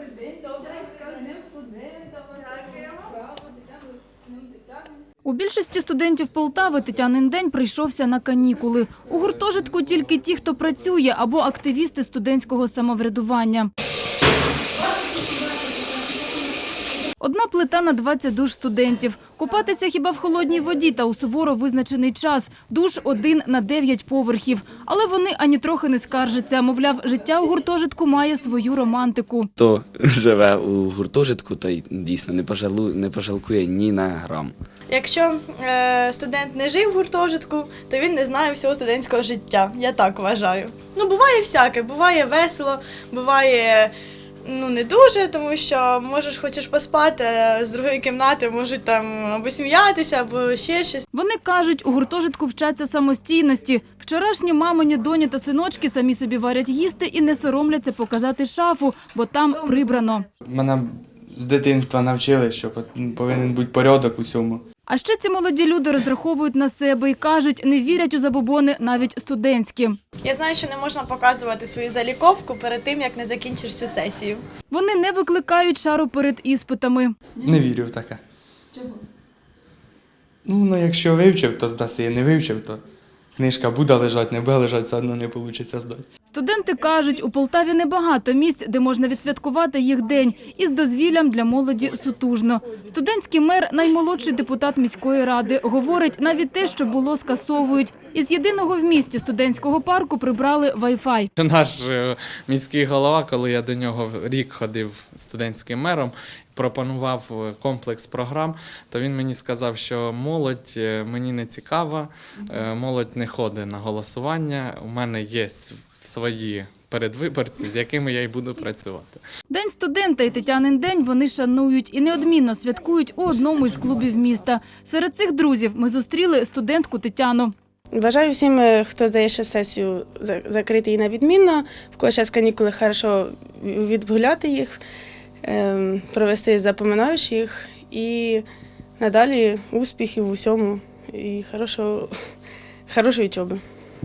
Добрий день, добренька, з ним студента. Дякуємо. З ним Тетяни. У більшості студентів Полтави Тетянин день прийшовся на канікули. У гуртожитку тільки ті, хто працює, або активісти студентського самоврядування. Одна плита на 20 душ студентів. Купатися хіба в холодній воді та у суворо визначений час. Душ один на 9 поверхів. Але вони ані трохи не скаржаться. Мовляв, життя у гуртожитку має свою романтику. Хто живе у гуртожитку, той дійсно не пожалу, не пожалкує ні на грам. Якщо е, студент не жив в гуртожитку, то він не знає всього студентського життя. Я так вважаю. Ну, буває всяке, буває весело, буває ну не дуже, тому що можеш хочеш поспати, а з другої кімнати можуть там або сміятися, або ще щось. Вони кажуть, у гуртожитку вчаться самостійності. Вчорашні мамині доні та синочки самі собі варять їсти і не соромляться показати шафу, бо там прибрано. Мене з дитинства навчили, що повинен бути порядок у всьому. А ще ці молоді люди розраховують на себе і кажуть, не вірять у забобони навіть студентські. Я знаю, що не можна показувати свою заліковку перед тим, як не закінчиш всю сесію. Вони не викликають шару перед іспитами. Не вірю в таке. Чого? Ну, ну якщо вивчив, то здаси, не вивчив, то книжка буде лежати, не буде лежати, все одно не вийде здати. Студенти кажуть, у Полтаві небагато місць, де можна відсвяткувати їх день. Із дозвіллям для молоді сутужно. Студентський мер, наймолодший депутат міської ради, говорить, навіть те, що було, скасовують. Із єдиного в місті студентського парку прибрали Wi-Fi. Наш е, міський голова, коли я до нього рік ходив студентським мером, пропонував е, комплекс програм, то він мені сказав, що молодь е, мені не цікава, е, молодь не ходить на голосування. У мене є свої передвиборці, з якими я й буду працювати. День студента і Тетянин день вони шанують і неодмінно святкують у одному із клубів міста. Серед цих друзів ми зустріли студентку Тетяну. Бажаю всім, хто здає ще сесію, за- закрити її на відмінно. В кого зараз канікули, хорошо відгуляти їх, провести запоминаєш їх і надалі успіхів у всьому і хорошого, хорошої учоби.